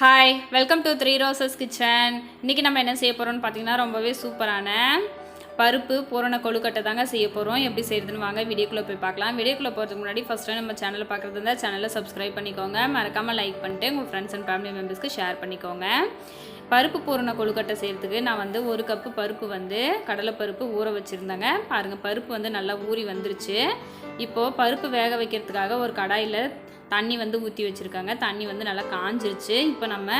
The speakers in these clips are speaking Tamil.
Hi welcome to Three Roses kitchen இன்றைக்கி நம்ம என்ன செய்ய போகிறோம்னு பார்த்தீங்கன்னா ரொம்பவே சூப்பரான பருப்பு பூரண கொழுக்கட்டை தாங்க செய்ய போகிறோம் எப்படி செய்யறதுன்னு வாங்க வீடியோக்குள்ளே போய் பார்க்கலாம். வீடியோக்குள்ளே போகிறதுக்கு முன்னாடி ஃபஸ்ட்டு நம்ம சேனலை பார்க்குறது இருந்தால் சேனலை சப்ஸ்கிரைப் பண்ணிக்கோங்க. மறக்காமல் லைக் பண்ணிட்டு உங்கள் ஃப்ரெண்ட்ஸ் அண்ட் ஃபேமிலி மெம்பர்ஸ்க்கு ஷேர் பண்ணிக்கோங்க. பருப்பு பூரண கொழுக்கட்டை செய்கிறதுக்கு நான் வந்து ஒரு கப்பு பருப்பு வந்து கடலைப்பருப்பு ஊற வச்சுருந்தேங்க. பாருங்கள் பருப்பு வந்து நல்லா ஊறி வந்துருச்சு. இப்போது பருப்பு வேக வைக்கிறதுக்காக ஒரு கடாயில் தண்ணி வந்து ஊற்றி வச்சுருக்காங்க. தண்ணி வந்து நல்லா காஞ்சிருச்சு. இப்போ நம்ம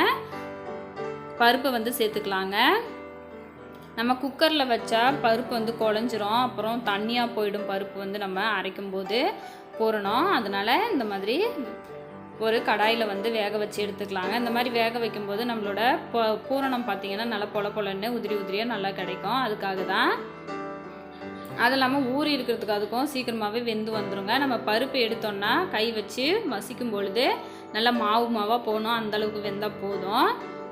பருப்பை வந்து சேர்த்துக்கலாங்க. நம்ம குக்கரில் வச்சா பருப்பு வந்து குழஞ்சிரும். அப்புறம் தண்ணியாக போயிடும் பருப்பு வந்து நம்ம அரைக்கும் போது போடணும். அதனால் இந்த மாதிரி ஒரு கடாயில் வந்து வேக வச்சு எடுத்துக்கலாங்க. இந்த மாதிரி வேக வைக்கும்போது நம்மளோட பூரணம் பார்த்திங்கன்னா நல்லா பொல பொலன்னு உதிரி உதிரியாக நல்லா கிடைக்கும். அதுக்காக தான் அது இல்லாமல் ஊறி இருக்கிறதுக்கு அதுக்கும் சீக்கிரமாகவே வெந்து வந்துருங்க. நம்ம பருப்பு எடுத்தோன்னா கை வச்சு மசிக்கும் பொழுது நல்லா மாவு மாவாக போகணும். அந்தளவுக்கு வெந்தால் போதும்.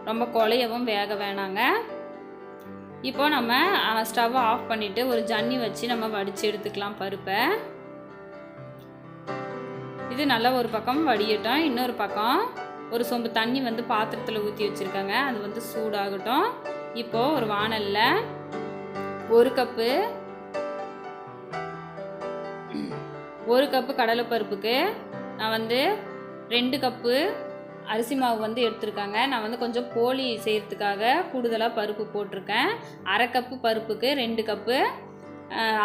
ரொம்ப குழையவும் வேக வேணாங்க. இப்போ நம்ம ஸ்டவ்வை ஆஃப் பண்ணிவிட்டு ஒரு ஜன்னி வச்சு நம்ம வடித்து எடுத்துக்கலாம் பருப்பை. இது நல்லா ஒரு பக்கம் வடியட்டும். இன்னொரு பக்கம் ஒரு சொம்பு தண்ணி வந்து பாத்திரத்தில் ஊற்றி வச்சுருக்காங்க. அது வந்து சூடாகட்டும். இப்போது ஒரு வானலில் ஒரு கப்பு ஒரு கப்பு கடலைப்பருப்புக்கு நான் வந்து ரெண்டு கப்பு அரிசி மாவு வந்து எடுத்திருக்காங்க. நான் வந்து கொஞ்சம் போலி செய்கிறதுக்காக கூடுதலாக பருப்பு போட்டிருக்கேன். அரை கப்பு பருப்புக்கு ரெண்டு கப்பு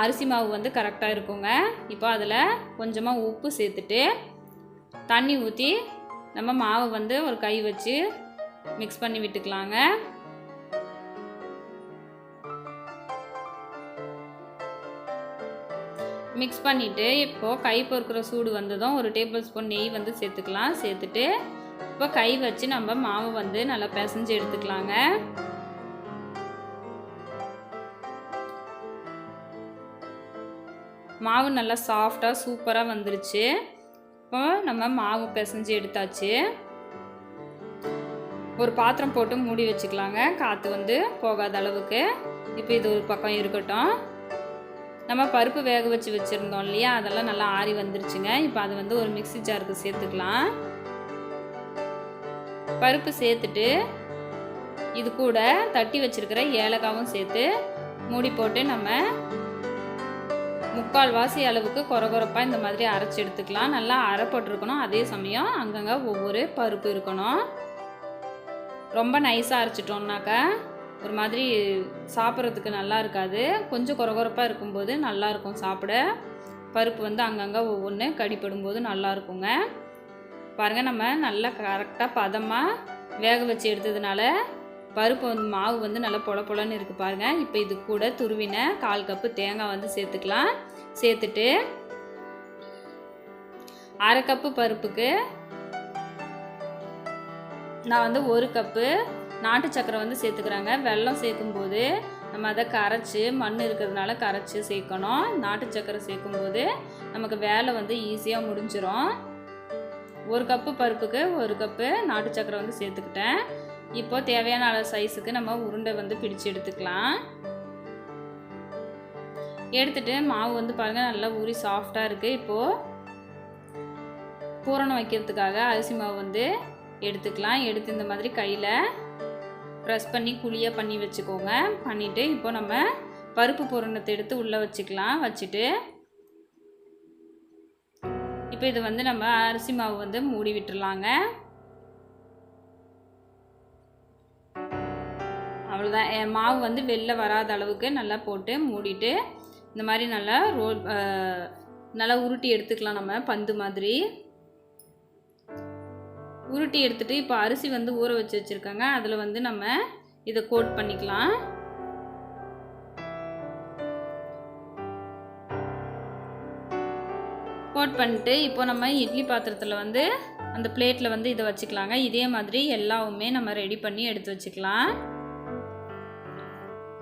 அரிசி மாவு வந்து கரெக்டாக இருக்குங்க. இப்போ அதில் கொஞ்சமாக உப்பு சேர்த்துட்டு தண்ணி ஊற்றி நம்ம மாவை வந்து ஒரு கை வச்சு மிக்ஸ் பண்ணி விட்டுக்கலாங்க. மிக்ஸ் பண்ணிவிட்டு இப்போது கை பொறுக்கிற சூடு வந்ததும் ஒரு டேபிள் ஸ்பூன் நெய் வந்து சேர்த்துக்கலாம். சேர்த்துட்டு இப்போ கை வச்சு நம்ம மாவை வந்து நல்லா பிசைஞ்சு எடுத்துக்கலாங்க. மாவு நல்லா சாஃப்டாக சூப்பராக வந்துருச்சு. இப்போ நம்ம மாவு பிசைஞ்சு எடுத்தாச்சு. ஒரு பாத்திரம் போட்டு மூடி வச்சுக்கலாங்க. காற்று வந்து போகாத அளவுக்கு. இப்போ இது ஒரு பக்கம் இருக்கட்டும். நம்ம பருப்பு வேக வச்சு வச்சுருந்தோம் இல்லையா? அதெல்லாம் நல்லா ஆறி வந்துருச்சுங்க. இப்போ அது வந்து ஒரு மிக்ஸி ஜாருக்கு சேர்த்துக்கலாம். பருப்பு சேர்த்துட்டு இது கூட தட்டி வச்சிருக்கிற ஏலக்காவும் சேர்த்து மூடி போட்டு நம்ம முக்கால் வாசி அளவுக்கு குறகுறப்பாக இந்த மாதிரி அரைச்சி எடுத்துக்கலாம். நல்லா அரைப்பட்டிருக்கணும் அதே சமயம் அங்கங்கே ஒவ்வொரு பருப்பு இருக்கணும். ரொம்ப நைஸாக அரைச்சிட்டோம்னாக்கா ஒரு மாதிரி சாப்பிட்றதுக்கு நல்லா இருக்காது. கொஞ்சம் குறகுறப்பாக இருக்கும்போது நல்லா இருக்கும் சாப்பிட. பருப்பு வந்து அங்கங்கே ஒவ்வொன்று கடிப்படும்போது நல்லாயிருக்குங்க பாருங்கள் நம்ம நல்லா கரெக்டாக பதமாக வேக வச்சு எடுத்ததுனால பருப்பு வந்து மாவு வந்து நல்லா பொல பொலன்னு இருக்குது பாருங்கள் இப்போ இது கூட துருவின கால் கப்பு தேங்காய் வந்து சேர்த்துக்கலாம். சேர்த்துட்டு அரை கப்பு பருப்புக்கு நான் வந்து ஒரு கப்பு நாட்டு சக்கரை வந்து சேர்த்துக்கிறாங்க. வெல்லம் சேர்க்கும்போது நம்ம அதை கரைச்சி மண் இருக்கிறதுனால கரைச்சி சேர்க்கணும். நாட்டு சக்கரை சேர்க்கும்போது நமக்கு வேலை வந்து ஈஸியாக முடிஞ்சிடும் ஒரு கப்பு பருப்புக்கு ஒரு கப்பு நாட்டு சக்கரை வந்து சேர்த்துக்கிட்டேன். இப்போ தேவையான அளவு சைஸுக்கு நம்ம உருண்டை வந்து பிடிச்சு எடுத்துக்கலாம். எடுத்துட்டு மாவு வந்து பாருங்கள் நல்லா ஊறி சாஃப்டாக இருக்குது இப்போது பூரணம் வைக்கிறதுக்காக அரிசி மாவு வந்து எடுத்துக்கலாம். எடுத்து இந்த மாதிரி கையில் ப்ரெஸ் பண்ணி குழியாக பண்ணி வச்சுக்கோங்க. பண்ணிவிட்டு இப்போ நம்ம பருப்பு பூரணத்தை எடுத்து உள்ளே வச்சுக்கலாம். வச்சுட்டு இப்போ இது வந்து நம்ம அரிசி மாவு வந்து மூடி விட்டுடலாங்க அவ்வளோதான் என் மாவு வந்து வெளில வராத அளவுக்கு நல்லா போட்டு மூடிட்டு இந்த மாதிரி நல்லா ரோல் நல்லா உருட்டி எடுத்துக்கலாம் நம்ம பந்து மாதிரி. உருட்டி எடுத்துகிட்டு இப்போ அரிசி வந்து ஊற வச்சு வச்சுருக்காங்க. அதில் வந்து நம்ம இதை கோட் பண்ணிக்கலாம். கோட் பண்ணிட்டு இப்போ நம்ம இட்லி பாத்திரத்தில் வந்து அந்த பிளேட்டில் வந்து இதை வச்சுக்கலாங்க. இதே மாதிரி எல்லாவுமே நம்ம ரெடி பண்ணி எடுத்து வச்சுக்கலாம்.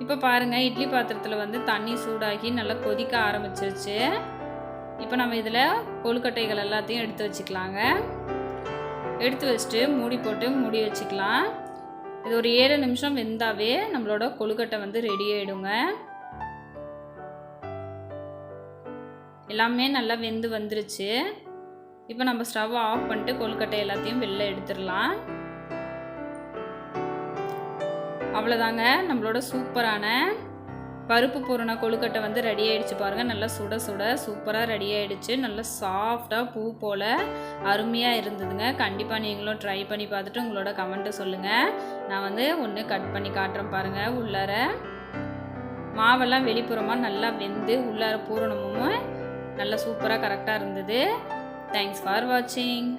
இப்போ பாருங்கள் இட்லி பாத்திரத்தில் வந்து தண்ணி சூடாகி நல்லா கொதிக்க ஆரம்பிச்சிருச்சு. இப்போ நம்ம இதில் கொழுக்கட்டைகள் எல்லாத்தையும் எடுத்து வச்சுக்கலாங்க. எடுத்து வச்சுட்டு மூடி போட்டு மூடி வச்சுக்கலாம். இது ஒரு ஏழு நிமிஷம் வெந்தாவே நம்மளோட கொழுக்கட்டை வந்து ரெடி ஆகிடுங்க எல்லாமே நல்லா வெந்து வந்துருச்சு. இப்போ நம்ம ஸ்டவ் ஆஃப் பண்ணிட்டு கொழுக்கட்டை எல்லாத்தையும் வெளில எடுத்துடலாம். அவ்வளோதாங்க நம்மளோட சூப்பரான பருப்பு பூரண கொழுக்கட்டை வந்து ரெடி ஆகிடுச்சு பாருங்கள் நல்லா சுட சுட சூப்பராக ரெடி ஆகிடுச்சு நல்லா சாஃப்டாக பூ போல் அருமையாக இருந்ததுங்க. கண்டிப்பாக நீங்களும் ட்ரை பண்ணி பார்த்துட்டு உங்களோட கமெண்ட்டை சொல்லுங்கள் நான் வந்து ஒன்று கட் பண்ணி காட்டுறேன் பாருங்கள் உள்ளார. மாவெல்லாம் வெளிப்புறமாக நல்லா வெந்து உள்ளார பூரணமும் நல்லா சூப்பராக கரெக்டாக இருந்தது. தேங்க்ஸ் ஃபார் வாட்சிங்